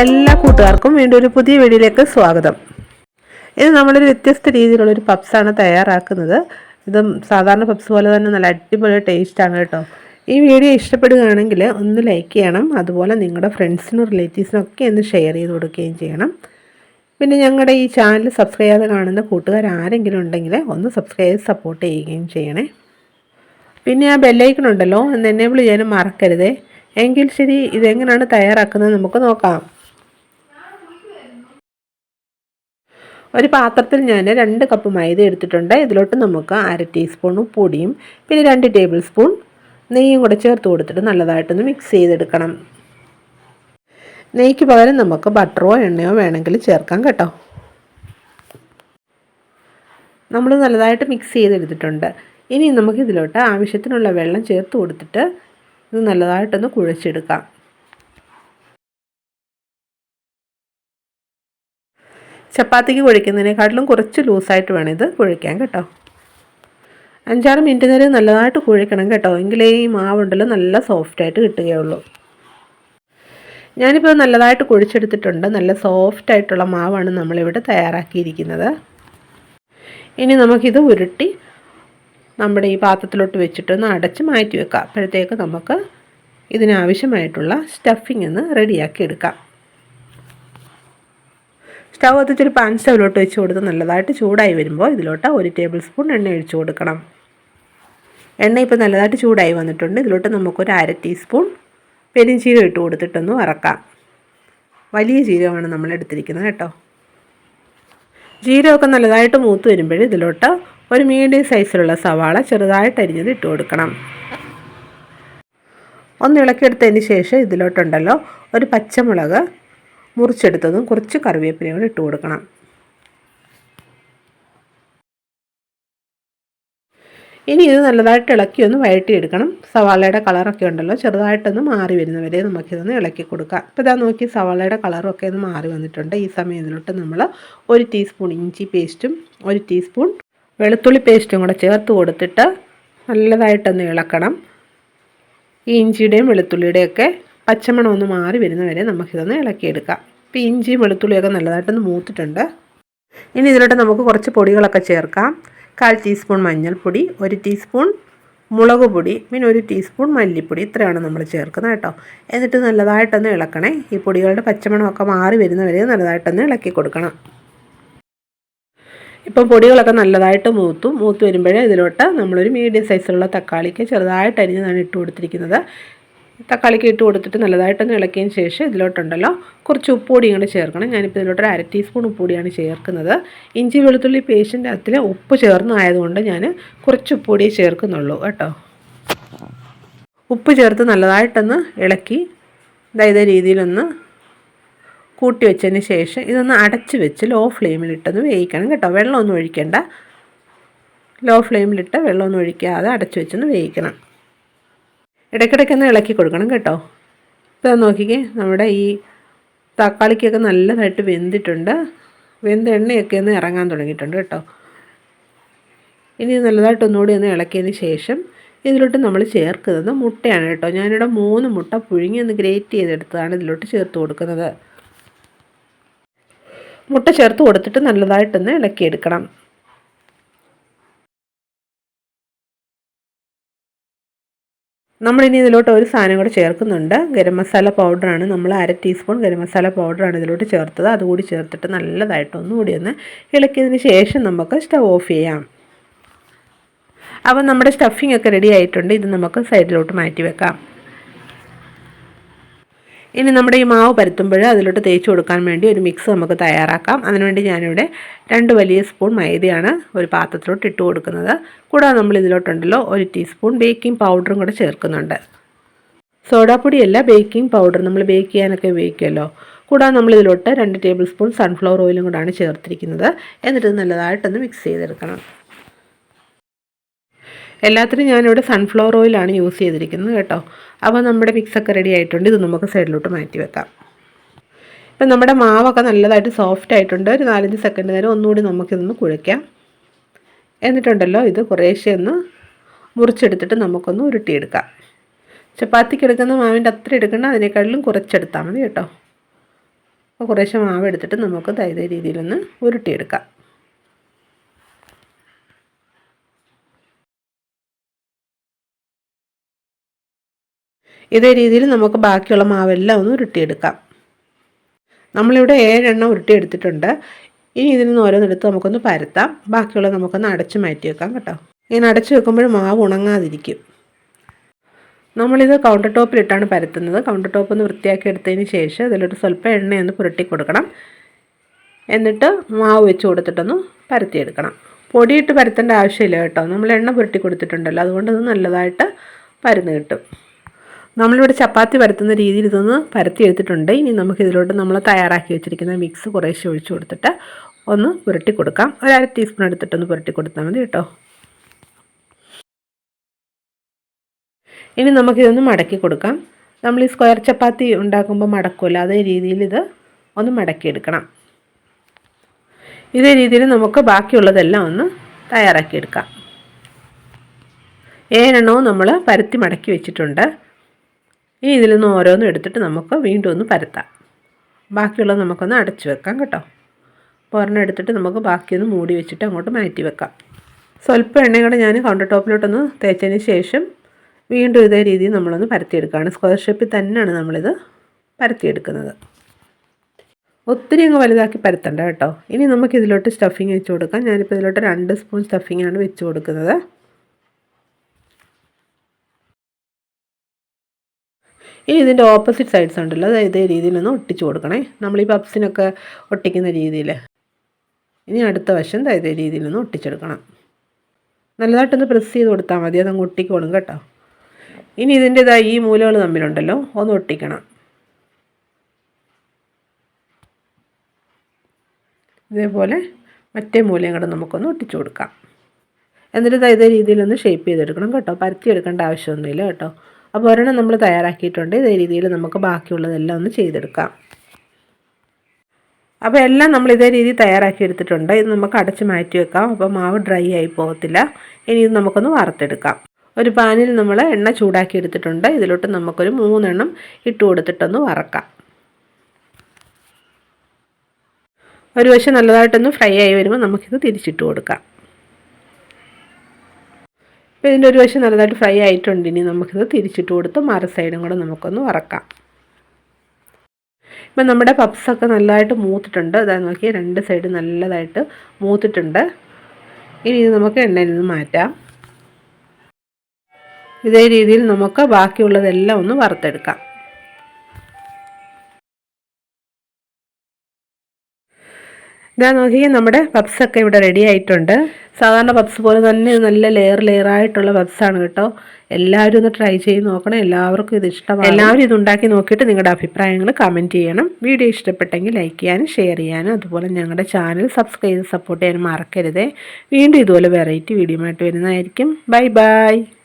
എല്ലാ കൂട്ടുകാർക്കും വീണ്ടും ഒരു പുതിയ വീഡിയോയിലേക്ക് സ്വാഗതം. ഇത് നമ്മളൊരു വ്യത്യസ്ത രീതിയിലുള്ള ഒരു പപ്സാണ് തയ്യാറാക്കുന്നത്. ഇതും സാധാരണ പപ്സ് പോലെ തന്നെ നല്ല അടിപൊളി ടേസ്റ്റാണ് കേട്ടോ. ഈ വീഡിയോ ഇഷ്ടപ്പെടുകയാണെങ്കിൽ ഒന്ന് ലൈക്ക് ചെയ്യണം. അതുപോലെ നിങ്ങളുടെ ഫ്രണ്ട്സിനും റിലേറ്റീവ്സിനും ഒക്കെ ഒന്ന് ഷെയർ ചെയ്ത് കൊടുക്കുകയും ചെയ്യണം. പിന്നെ ഞങ്ങളുടെ ഈ ചാനൽ സബ്സ്ക്രൈബ് ചെയ്യാതെ കാണുന്ന കൂട്ടുകാർ ആരെങ്കിലും ഉണ്ടെങ്കിൽ ഒന്ന് സബ്സ്ക്രൈബ് ചെയ്ത് സപ്പോർട്ട് ചെയ്യുകയും ചെയ്യണേ. പിന്നെ ആ ബെല്ലൈക്കൺ ഉണ്ടല്ലോ ഒന്ന് എനേബിൾ ചെയ്യാനും മറക്കരുതേ. എങ്കിൽ ശരി ഇതെങ്ങനെയാണ് തയ്യാറാക്കുന്നത് നമുക്ക് നോക്കാം. ഒരു പാത്രത്തിൽ ഞാൻ രണ്ട് കപ്പ് മൈദ എടുത്തിട്ടുണ്ട്. ഇതിലോട്ട് നമുക്ക് അര ടീസ്പൂൺ പൊടിയും പിന്നെ രണ്ട് ടേബിൾ സ്പൂൺ നെയ്യും കൂടെ ചേർത്ത് കൊടുത്തിട്ട് നല്ലതായിട്ടൊന്ന് മിക്സ് ചെയ്തെടുക്കണം. നെയ്ക്ക് പകരം നമുക്ക് ബട്ടറോ എണ്ണയോ വേണമെങ്കിൽ ചേർക്കാം കേട്ടോ. നമ്മൾ നല്ലതായിട്ട് മിക്സ് ചെയ്തെടുത്തിട്ടുണ്ട്. ഇനി നമുക്ക് ഇതിലോട്ട് ആവശ്യത്തിനുള്ള വെള്ളം ചേർത്ത് കൊടുത്തിട്ട് ഇത് നല്ലതായിട്ടൊന്ന് കുഴച്ചെടുക്കാം. ചപ്പാത്തിക്ക് കുഴിക്കുന്നതിനേക്കാട്ടിലും കുറച്ച് ലൂസായിട്ട് വേണം ഇത് കുഴിക്കാൻ കേട്ടോ. അഞ്ചാറ് മിനിറ്റ് നേരം നല്ലതായിട്ട് കുഴിക്കണം കേട്ടോ. എങ്കിലേ ഈ മാവുണ്ടല്ലോ നല്ല സോഫ്റ്റായിട്ട് കിട്ടുകയുള്ളൂ. ഞാനിപ്പോൾ നല്ലതായിട്ട് കുഴിച്ചെടുത്തിട്ടുണ്ട്. നല്ല സോഫ്റ്റായിട്ടുള്ള മാവാണ് നമ്മളിവിടെ തയ്യാറാക്കിയിരിക്കുന്നത്. ഇനി നമുക്കിത് ഉരുട്ടി നമ്മുടെ ഈ പാത്രത്തിലോട്ട് വെച്ചിട്ട് ഒന്ന് അടച്ച് മാറ്റി വെക്കാം. അപ്പോഴത്തേക്ക് നമുക്ക് ഇതിനാവശ്യമായിട്ടുള്ള സ്റ്റഫിങ് ഒന്ന് റെഡിയാക്കി എടുക്കാം. സ്റ്റവ് കത്തിച്ചൊരു പാൻ സ്റ്റവിലോട്ട് വെച്ച് കൊടുത്ത് നല്ലതായിട്ട് ചൂടായി വരുമ്പോൾ ഇതിലോട്ട് ഒരു ടേബിൾ സ്പൂൺ എണ്ണ ഒഴിച്ചു കൊടുക്കണം. എണ്ണ ഇപ്പോൾ നല്ലതായിട്ട് ചൂടായി വന്നിട്ടുണ്ട്. ഇതിലോട്ട് നമുക്കൊരു അര ടീസ്പൂൺ പെരിഞ്ചീരം ഇട്ട് കൊടുത്തിട്ടൊന്ന് വറക്കാം. വലിയ ജീരകമാണ് നമ്മൾ എടുത്തിരിക്കുന്നത് കേട്ടോ. ജീരകമൊക്കെ നല്ലതായിട്ട് മൂത്ത് വരുമ്പോൾ ഇതിലോട്ട് ഒരു മീഡിയം സൈസിലുള്ള സവാള ചെറുതായിട്ട് അരിഞ്ഞത് ഇട്ട് കൊടുക്കണം. ഒന്ന് ഇളക്കിയെടുത്തതിന് ശേഷം ഇതിലോട്ടുണ്ടല്ലോ ഒരു പച്ചമുളക് മുറിച്ചെടുത്തതും കുറച്ച് കറിവേപ്പിലയും കൂടി ഇട്ട് കൊടുക്കണം. ഇനി ഇത് നല്ലതായിട്ട് ഇളക്കി ഒന്ന് വഴറ്റിയെടുക്കണം. സവാളയുടെ കളറൊക്കെ ഉണ്ടല്ലോ ചെറുതായിട്ടൊന്ന് മാറി വരുന്നവരെ നമുക്കിതൊന്ന് ഇളക്കി കൊടുക്കാം. ഇപ്പോൾ ഇതാ നോക്കി സവാളയുടെ കളറൊക്കെ ഒന്ന് മാറി വന്നിട്ടുണ്ട്. ഈ സമയത്തിലോട്ട് നമ്മൾ ഒരു ടീസ്പൂൺ ഇഞ്ചി പേസ്റ്റും ഒരു ടീസ്പൂൺ വെളുത്തുള്ളി പേസ്റ്റും കൂടെ ചേർത്ത് കൊടുത്തിട്ട് നല്ലതായിട്ടൊന്ന് ഇളക്കണം. ഈ ഇഞ്ചിയുടെയും വെളുത്തുള്ളിയുടെയൊക്കെ പച്ചമണം ഒന്ന് മാറി വരുന്നവരെ നമുക്കിതൊന്ന് ഇളക്കിയെടുക്കാം. ഇപ്പോൾ ഇഞ്ചി വെളുത്തുള്ളിയൊക്കെ നല്ലതായിട്ടൊന്ന് മൂത്തിട്ടുണ്ട്. ഇനി ഇതിലോട്ട് നമുക്ക് കുറച്ച് പൊടികളൊക്കെ ചേർക്കാം. കാൽ ടീസ്പൂൺ മഞ്ഞൾപ്പൊടി ഒരു ടീസ്പൂൺ മുളക് പൊടി പിന്നെ ഒരു ടീസ്പൂൺ മല്ലിപ്പൊടി. ഇത്രയാണ് നമ്മൾ ചേർക്കുന്നത് കേട്ടോ. എന്നിട്ട് നല്ലതായിട്ടൊന്ന് ഇളക്കണേ. ഈ പൊടികളുടെ പച്ചമണമൊക്കെ മാറി വരുന്നവരെ നല്ലതായിട്ടൊന്ന് ഇളക്കി കൊടുക്കണം. ഇപ്പം പൊടികളൊക്കെ നല്ലതായിട്ട് മൂത്തു. മൂത്ത് വരുമ്പോഴേ ഇതിലോട്ട് നമ്മളൊരു മീഡിയം സൈസിലുള്ള തക്കാളിക്ക് ചെറുതായിട്ട് അരിഞ്ഞതാണ് ഇട്ട് കൊടുത്തിരിക്കുന്നത്. തക്കാളിക്ക് ഇട്ട് കൊടുത്തിട്ട് നല്ലതായിട്ടൊന്ന് ഇളക്കിയതിന് ശേഷം ഇതിലോട്ടുണ്ടല്ലോ കുറച്ച് ഉപ്പുപൊടി ഇങ്ങനെ ചേർക്കണം. ഞാനിപ്പോൾ ഇതിലോട്ടൊരു അര ടീസ്പൂൺ ഉപ്പുപൊടിയാണ് ചേർക്കുന്നത്. ഇഞ്ചി വെളുത്തുള്ളി പേസ്റ്റിന്റെ അതിൽ ഉപ്പ് ചേർന്നായതുകൊണ്ട് ഞാൻ കുറച്ച് ഉപ്പുപൊടിയേ ചേർക്കുന്നുള്ളൂ കേട്ടോ. ഉപ്പ് ചേർത്ത് നല്ലതായിട്ടൊന്ന് ഇളക്കി അതായത് രീതിയിലൊന്ന് കൂട്ടി വെച്ചതിന് ശേഷം ഇതൊന്ന് അടച്ച് വെച്ച് ലോ ഫ്ലെയിമിലിട്ടൊന്ന് വേവിക്കണം കേട്ടോ. വെള്ളമൊന്നും ഒഴിക്കേണ്ട. ലോ ഫ്ലെയിമിലിട്ട് വെള്ളമൊന്നും ഒഴിക്കാതെ അടച്ച് വെച്ചൊന്ന് വേവിക്കണം. ഇടയ്ക്കിടയ്ക്കൊന്ന് ഇളക്കി കൊടുക്കണം കേട്ടോ. ഇപ്പോൾ നോക്കിക്കേ നമ്മുടെ ഈ തക്കാളിക്കൊക്കെ നല്ലതായിട്ട് വെന്തിട്ടുണ്ട്. വെന്ത് എണ്ണയൊക്കെ ഒന്ന് ഇറങ്ങാൻ തുടങ്ങിയിട്ടുണ്ട് കേട്ടോ. ഇനി നല്ലതായിട്ട് ഒന്നുകൂടി ഒന്ന് ഇളക്കിയതിന് ശേഷം ഇതിലോട്ട് നമ്മൾ ചേർക്കുന്നത് മുട്ടയാണ് കേട്ടോ. ഞാനിവിടെ മൂന്ന് മുട്ട പുഴുങ്ങി ഒന്ന് ഗ്രേറ്റ് ചെയ്തെടുത്തതാണ് ഇതിലോട്ട് ചേർത്ത് കൊടുക്കുന്നത്. മുട്ട ചേർത്ത് കൊടുത്തിട്ട് നല്ലതായിട്ടൊന്ന് ഇളക്കിയെടുക്കണം. നമ്മളിനി ഇതിലോട്ട് ഒരു സാധനം കൂടെ ചേർക്കുന്നുണ്ട്. ഗരം മസാല പൗഡറാണ്. നമ്മൾ അര ടീസ്പൂൺ ഗരം മസാല പൗഡറാണ് ഇതിലോട്ട് ചേർത്തത്. അതുകൂടി ചേർത്തിട്ട് നല്ലതായിട്ട് ഒന്നുകൂടി ഒന്ന് ഇളക്കിയതിന് ശേഷം നമുക്ക് സ്റ്റവ് ഓഫ് ചെയ്യാം. അപ്പോൾ നമ്മുടെ സ്റ്റഫിംഗ് ഒക്കെ റെഡി ആയിട്ടുണ്ട്. ഇത് നമുക്ക് സൈഡിലോട്ട് മാറ്റി വെക്കാം. ഇനി നമ്മുടെ ഈ മാവ് പരത്തുമ്പോൾ അതിലോട്ട് തേച്ച് കൊടുക്കാൻ വേണ്ടി ഒരു മിക്സ് നമുക്ക് തയ്യാറാക്കാം. അതിനുവേണ്ടി ഞാനിവിടെ രണ്ട് വലിയ സ്പൂൺ മൈദയാണ് ഒരു പാത്രത്തിലോട്ട് ഇട്ട് കൊടുക്കുന്നത്. കൂടാതെ നമ്മൾ ഇതിലോട്ടുണ്ടല്ലോ ഒരു ടീസ്പൂൺ ബേക്കിംഗ് പൗഡറും കൂടെ ചേർക്കുന്നുണ്ട്. സോഡാപ്പൊടിയല്ല ബേക്കിംഗ് പൗഡർ നമ്മൾ ബേക്ക് ചെയ്യാനൊക്കെ ഉപയോഗിക്കുമല്ലോ. കൂടാതെ നമ്മൾ ഇതിലോട്ട് രണ്ട് ടേബിൾ സ്പൂൺ സൺഫ്ലവർ ഓയിലും കൂടാണ് ചേർത്തിരിക്കുന്നത്. എന്നിട്ട് നല്ലതായിട്ടൊന്ന് മിക്സ് ചെയ്തെടുക്കണം. എല്ലാത്തിനും ഞാനിവിടെ സൺഫ്ലവർ ഓയിലാണ് യൂസ് ചെയ്തിരിക്കുന്നത് കേട്ടോ. അപ്പോൾ നമ്മുടെ മിക്സൊക്കെ റെഡി ആയിട്ടുണ്ട്. ഇത് നമുക്ക് സൈഡിലോട്ട് മാറ്റി വെക്കാം. ഇപ്പം നമ്മുടെ മാവൊക്കെ നല്ലതായിട്ട് സോഫ്റ്റ് ആയിട്ടുണ്ട്. ഒരു നാലഞ്ച് സെക്കൻഡ് നേരം ഒന്നുകൂടി നമുക്കിതൊന്ന് കുഴയ്ക്കാം. എന്നിട്ടുണ്ടല്ലോ ഇത് കുറേശ്ശെ ഒന്ന് മുറിച്ചെടുത്തിട്ട് നമുക്കൊന്ന് ഉരുട്ടിയെടുക്കാം. ചപ്പാത്തിക്ക് എടുക്കുന്ന മാവിന്റെ അത്ര എടുക്കേണ്ട അതിനേക്കാളിലും കുറച്ചെടുത്താൽ മതി കേട്ടോ. അപ്പോൾ കുറേശ്ശെ മാവ് എടുത്തിട്ട് നമുക്ക് ഇതേ രീതിയിലൊന്ന് ഉരുട്ടിയെടുക്കാം. ഇതേ രീതിയിൽ നമുക്ക് ബാക്കിയുള്ള മാവെല്ലാം ഒന്ന് ഉരുട്ടിയെടുക്കാം. നമ്മളിവിടെ ഏഴെണ്ണം ഉരുട്ടിയെടുത്തിട്ടുണ്ട്. ഇനി ഇതിൽ നിന്ന് ഓരോന്നെടുത്ത് നമുക്കൊന്ന് പരത്താം. ബാക്കിയുള്ളത് നമുക്കൊന്ന് അടച്ചു മാറ്റി വെക്കാം കേട്ടോ. ഇങ്ങനെ അടച്ചു വെക്കുമ്പോൾ മാവ് ഉണങ്ങാതിരിക്കും. നമ്മളിത് കൗണ്ടർ ടോപ്പിലിട്ടാണ് പരത്തുന്നത്. കൗണ്ടർ ടോപ്പ് ഒന്ന് വൃത്തിയാക്കി എടുത്തതിന് ശേഷം ഇതിലൊരു സ്വല്പം എണ്ണയൊന്ന് പുരട്ടി കൊടുക്കണം. എന്നിട്ട് മാവ് വെച്ച് കൊടുത്തിട്ടൊന്ന് പരത്തിയെടുക്കണം. പൊടിയിട്ട് പരത്തേണ്ട ആവശ്യമില്ല കേട്ടോ. നമ്മൾ എണ്ണ പുരട്ടി കൊടുത്തിട്ടുണ്ടല്ലോ. അതുകൊണ്ട് ഇത് നല്ലതായിട്ട് പരന്ന് കിട്ടും. നമ്മളിവിടെ ചപ്പാത്തി പരത്തുന്ന രീതിയിൽ ഇതൊന്ന് പരത്തി എടുത്തിട്ടുണ്ട്. ഇനി നമുക്ക് ഇതിലോട്ട് നമ്മൾ തയ്യാറാക്കി വെച്ചിരിക്കുന്ന മിക്സ് കുറേശ്ശെ ഒഴിച്ചു കൊടുത്തിട്ട് ഒന്ന് പുരട്ടി കൊടുക്കാം. ഒരു അര ടീസ്പൂൺ എടുത്തിട്ടൊന്ന് പുരട്ടി കൊടുത്താൽ മതി കേട്ടോ. ഇനി നമുക്കിതൊന്ന് മടക്കി കൊടുക്കാം. നമ്മൾ ഈ സ്ക്വയർ ചപ്പാത്തി ഉണ്ടാക്കുമ്പോൾ മടക്കുമല്ലോ അതേ രീതിയിൽ ഇത് ഒന്ന് മടക്കിയെടുക്കണം ഇതേ രീതിയിൽ നമുക്ക് ബാക്കിയുള്ളതെല്ലാം ഒന്ന് തയ്യാറാക്കിയെടുക്കാം ഏഴെണ്ണവും നമ്മൾ പരത്തി മടക്കി വെച്ചിട്ടുണ്ട്. ഇനി ഇതിൽ നിന്ന് ഓരോന്നും എടുത്തിട്ട് നമുക്ക് വീണ്ടും ഒന്ന് പരത്താം. ബാക്കിയുള്ളത് നമുക്കൊന്ന് അടച്ചു വെക്കാം കേട്ടോ. ഒരെണ്ണം എടുത്തിട്ട് നമുക്ക് ബാക്കിയൊന്ന് മൂടി വെച്ചിട്ട് അങ്ങോട്ട് മാറ്റി വെക്കാം. സ്വല്പം എണ്ണയും കൂടെ ഞാൻ കൗണ്ടർ ടോപ്പിലോട്ടൊന്ന് തേച്ചതിന് ശേഷം വീണ്ടും ഇതേ രീതിയിൽ നമ്മളൊന്ന് പരത്തിയെടുക്കുകയാണ്. സ്ക്വയർ ഷേപ്പിൽ തന്നെയാണ് നമ്മളിത് പരത്തിയെടുക്കുന്നത്. ഒത്തിരി അങ്ങ് വലുതാക്കി പരത്തണ്ട കേട്ടോ. ഇനി നമുക്ക് ഇതിലോട്ട് സ്റ്റഫിങ് വെച്ച് കൊടുക്കാം. ഞാനിപ്പോൾ ഇതിലോട്ട് രണ്ട് സ്പൂൺ സ്റ്റഫിങ്ങാണ് വെച്ച് കൊടുക്കുന്നത്. ഇനി ഇതിന്റെ ഓപ്പോസിറ്റ് സൈഡ്സ് ഉണ്ടല്ലോ. അത് ഇതേ രീതിയിലൊന്ന് ഒട്ടിച്ചു കൊടുക്കണേ. നമ്മൾ ഈ പപ്സിനൊക്കെ ഒട്ടിക്കുന്ന രീതിയിൽ ഇനി അടുത്ത വശം ഇതേ രീതിയിലൊന്ന് ഒട്ടിച്ചെടുക്കണം. നല്ലതായിട്ടൊന്ന് പ്രസ് ചെയ്ത് കൊടുത്താൽ മതി. അതങ്ങ് ഒട്ടിക്കോളും കേട്ടോ. ഇനി ഇതിന്റെതായ ഈ മൂലകൾ തമ്മിലുണ്ടല്ലോ. ഒന്ന് ഒട്ടിക്കണം. ഇതേപോലെ മറ്റേ മൂലയും കൂടെ നമുക്കൊന്ന് ഒട്ടിച്ചു കൊടുക്കാം. എന്നിട്ട് ഇതേ രീതിയിലൊന്ന് ഷേപ്പ് ചെയ്തെടുക്കണം കേട്ടോ. പരത്തി എടുക്കേണ്ട ആവശ്യമൊന്നുമില്ല കേട്ടോ. അപ്പോൾ ഒരെണ്ണം നമ്മൾ തയ്യാറാക്കിയിട്ടുണ്ട്. ഇതേ രീതിയിൽ നമുക്ക് ബാക്കിയുള്ളതെല്ലാം ഒന്ന് ചെയ്തെടുക്കാം. അപ്പോൾ എല്ലാം നമ്മൾ ഇതേ രീതിയിൽ തയ്യാറാക്കി എടുത്തിട്ടുണ്ട്. ഇത് നമുക്ക് അടച്ച് മാറ്റി വെക്കാം. അപ്പോൾ മാവ് ഡ്രൈ ആയി പോകത്തില്ല. ഇനി ഇത് നമുക്കൊന്ന് വറുത്തെടുക്കാം. ഒരു പാനിൽ നമ്മൾ എണ്ണ ചൂടാക്കി എടുത്തിട്ടുണ്ട്. ഇതിലോട്ട് നമുക്കൊരു മൂന്നെണ്ണം ഇട്ട് കൊടുത്തിട്ടൊന്ന് വറക്കാം. ഒരു വശം നല്ലതായിട്ടൊന്ന് ഫ്രൈ ആയി വരുമ്പോൾ നമുക്കിത് തിരിച്ചിട്ട് കൊടുക്കാം. ഇപ്പോൾ ഇതിന്റെ ഒരു വശം നല്ലതായിട്ട് ഫ്രൈ ആയിട്ടുണ്ട്. ഇനി നമുക്കിത് തിരിച്ചിട്ട് കൊടുത്ത് മറ സൈഡും കൂടെ നമുക്കൊന്ന് വറക്കാം. ഇപ്പം നമ്മുടെ പപ്സൊക്കെ നല്ലതായിട്ട് മൂത്തിട്ടുണ്ട്. അതായത് നോക്കിയാൽ രണ്ട് സൈഡ് നല്ലതായിട്ട് മൂത്തിട്ടുണ്ട്. ഇനി ഇത് നമുക്ക് എണ്ണയിൽ നിന്ന് മാറ്റാം. ഇതേ രീതിയിൽ നമുക്ക് ബാക്കിയുള്ളതെല്ലാം ഒന്ന് വറുത്തെടുക്കാം. ഇതാ നോക്കി നമ്മുടെ പപ്സൊക്കെ ഇവിടെ റെഡി ആയിട്ടുണ്ട്. സാധാരണ പപ്സ് പോലെ തന്നെ നല്ല ലെയർ ലെയർ ആയിട്ടുള്ള പപ്സാണ് കേട്ടോ. എല്ലാവരും ഒന്ന് ട്രൈ ചെയ്ത് നോക്കണം. എല്ലാവർക്കും ഇത് ഇഷ്ടമാണ് എല്ലാവരും ഇത് ഉണ്ടാക്കി നോക്കിയിട്ട് നിങ്ങളുടെ അഭിപ്രായങ്ങൾ കമന്റ് ചെയ്യണം. വീഡിയോ ഇഷ്ടപ്പെട്ടെങ്കിൽ ലൈക്ക് ചെയ്യാനും ഷെയർ ചെയ്യാനും അതുപോലെ ഞങ്ങളുടെ ചാനൽ സബ്സ്ക്രൈബ് ചെയ്ത് സപ്പോർട്ട് ചെയ്യാനും മറക്കരുതേ. വീണ്ടും ഇതുപോലെ വെറൈറ്റി വീഡിയോ ആയിട്ട് വരുന്നതായിരിക്കും. Bye bye